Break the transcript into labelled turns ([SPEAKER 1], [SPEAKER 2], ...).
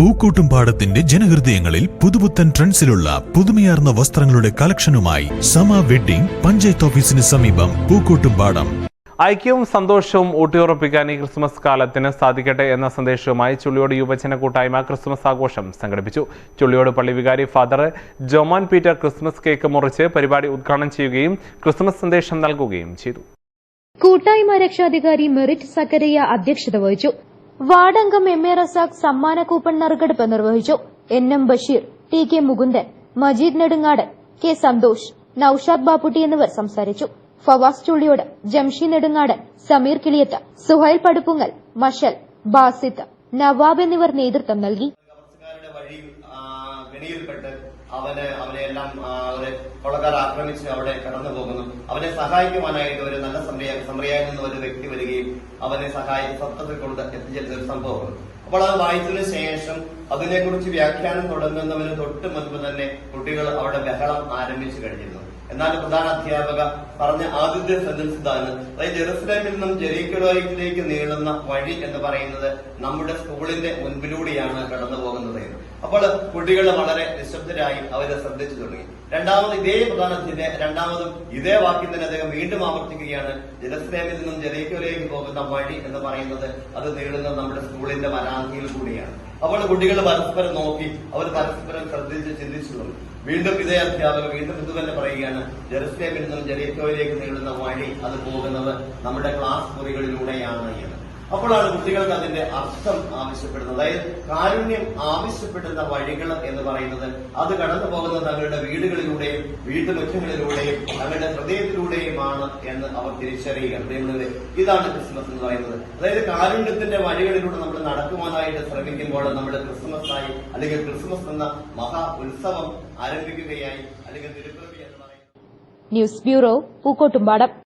[SPEAKER 1] പൂക്കോട്ടുംപാടത്തിന്റെ ജനഹൃദയങ്ങളിൽ പുതുപുത്തൻ ട്രെൻഡ്സിലുള്ള പുതുമയാർന്ന വസ്ത്രങ്ങളുടെ കളക്ഷനുമായി സമ വെഡ്ഡിംഗ് പഞ്ചായത്ത് ഓഫീസിന് സമീപം പൂക്കൂട്ടും പാടം.
[SPEAKER 2] ഐക്യവും സന്തോഷവും ഊട്ടിയുറപ്പിക്കാൻ ഈ ക്രിസ്മസ് കാലത്തിന് സാധിക്കട്ടെ എന്ന സന്ദേശവുമായി ചുള്ളിയോട് യുവജന കൂട്ടായ്മ ക്രിസ്മസ് ആഘോഷം സംഘടിപ്പിച്ചു. ചുള്ളിയോട് പള്ളി വികാരി father Joman Peter Christmas cake മുറിച്ച് പരിപാടി ഉദ്ഘാടനം ചെയ്യുകയും ക്രിസ്മസ് സന്ദേശം നൽകുകയും ചെയ്തു.
[SPEAKER 3] കൂട്ടായ്മ രക്ഷാധികാരി മെറിറ്റ് സക്കരയ്യ അധ്യക്ഷത വഹിച്ചു. വാർഡംഗം എം എ റസാഖ് സമ്മാന കൂപ്പൺ നറുക്കെടുപ്പ് നിർവഹിച്ചു. N M Basheer T K Mukundan Majeed Nedungad K Santhosh Noushad Bapputty എന്നിവർ സംസാരിച്ചു. ഫവാസ് ചുള്ളിയോട് ജംഷി നെടുങ്ങാട് സമീർ കിളിയത്ത് സുഹൈൽ പടുപ്പുങ്ങൽ മഷൽ ബാസിത്ത് നവാബ് എന്നിവർ നേതൃത്വം നൽകി.
[SPEAKER 4] അവന് ആ, അവരെ കൊള്ളക്കാർ ആക്രമിച്ച് അവിടെ കടന്നു പോകുന്നു. അവനെ സഹായിക്കുവാനായിട്ട് ഒരു നല്ല സമയ സമറിയായി നിന്ന് ഒരു വ്യക്തി വരികയും അവനെ സഹായി സത്തത്തിൽ കൊണ്ട് എത്തിച്ചേരുന്ന ഒരു സംഭവമാണ് അപ്പോൾ അത് വായിച്ചതിനു ശേഷം അതിനെക്കുറിച്ച് വ്യാഖ്യാനം തുടങ്ങുന്നവന് തൊട്ട് മുൻപ് തന്നെ കുട്ടികൾ അവിടെ ബഹളം ആരംഭിച്ചു കഴിഞ്ഞിരുന്നു. എന്നാൽ പ്രധാന അധ്യാപക പറഞ്ഞ ആദ്യത്തെ സെന്റൻസ് ഇതാണ്. അതായത് ജെറുസലേമിൽ നിന്നും ജെറീക്കോയിലേക്ക് നീളുന്ന വഴി എന്ന് പറയുന്നത് നമ്മുടെ സ്കൂളിന്റെ മുൻപിലൂടെയാണ് കടന്നു പോകുന്നത്. അപ്പോൾ കുട്ടികൾ വളരെ നിശബ്ദരായി അവരെ ശ്രദ്ധിച്ചു തുടങ്ങി. രണ്ടാമത് ഇതേ പ്രധാനത്തിന്റെ രണ്ടാമതും ഇതേ വാക്യം തന്നെ അദ്ദേഹം വീണ്ടും ആവർത്തിക്കുകയാണ്. ജലസ്നേഹത്തിൽ നിന്നും ജെറീക്കോയിലേക്ക് പോകുന്ന വഴി എന്ന് പറയുന്നത് അത് നേടുന്ന നമ്മുടെ സ്കൂളിന്റെ വരാന്തിയിൽ കൂടിയാണ്. അപ്പോൾ കുട്ടികൾ പരസ്പരം നോക്കി അവർ പരസ്പരം ശ്രദ്ധിച്ച് ചിന്തിച്ചു തുടങ്ങി. വീണ്ടും ഇതേ അധ്യാപകർ വീണ്ടും ഇത് തന്നെ പറയുകയാണ് ജെറുസലേമിൽ നിന്നും ജെറീക്കോയിലേക്ക് നീളുന്ന വഴി അത് പോകുന്നത് നമ്മുടെ ക്ലാസ് മുറികളിലൂടെയാണ് എന്ന്. അപ്പോഴാണ് കുട്ടികൾക്ക് അതിന്റെ അർത്ഥം ആവശ്യപ്പെടുന്നത്. അതായത് കാരുണ്യം ആവശ്യപ്പെടുന്ന വഴികൾ എന്ന് പറയുന്നത് അത് കടന്നു പോകുന്നത് തങ്ങളുടെ വീടുകളിലൂടെയും വീട്ടുമുറ്റങ്ങളിലൂടെയും തങ്ങളുടെ ഹൃദയത്തിലൂടെയുമാണ് എന്ന് അവർ തിരിച്ചറിയുകയാണ് പ്രിയമുള്ളവരെ, ഇതാണ് ക്രിസ്മസ് എന്ന് പറയുന്നത്. അതായത് കാരുണ്യത്തിന്റെ വഴികളിലൂടെ നമ്മൾ നടക്കുവാനായിട്ട് ശ്രമിക്കുമ്പോൾ നമ്മുടെ ക്രിസ്മസ് ആയി അല്ലെങ്കിൽ ക്രിസ്മസ് എന്ന മഹാ ഉത്സവം ആരംഭിക്കുകയായി അല്ലെങ്കിൽ എന്ന് പറയുന്നത്.
[SPEAKER 3] News bureau Pookkottumpadam.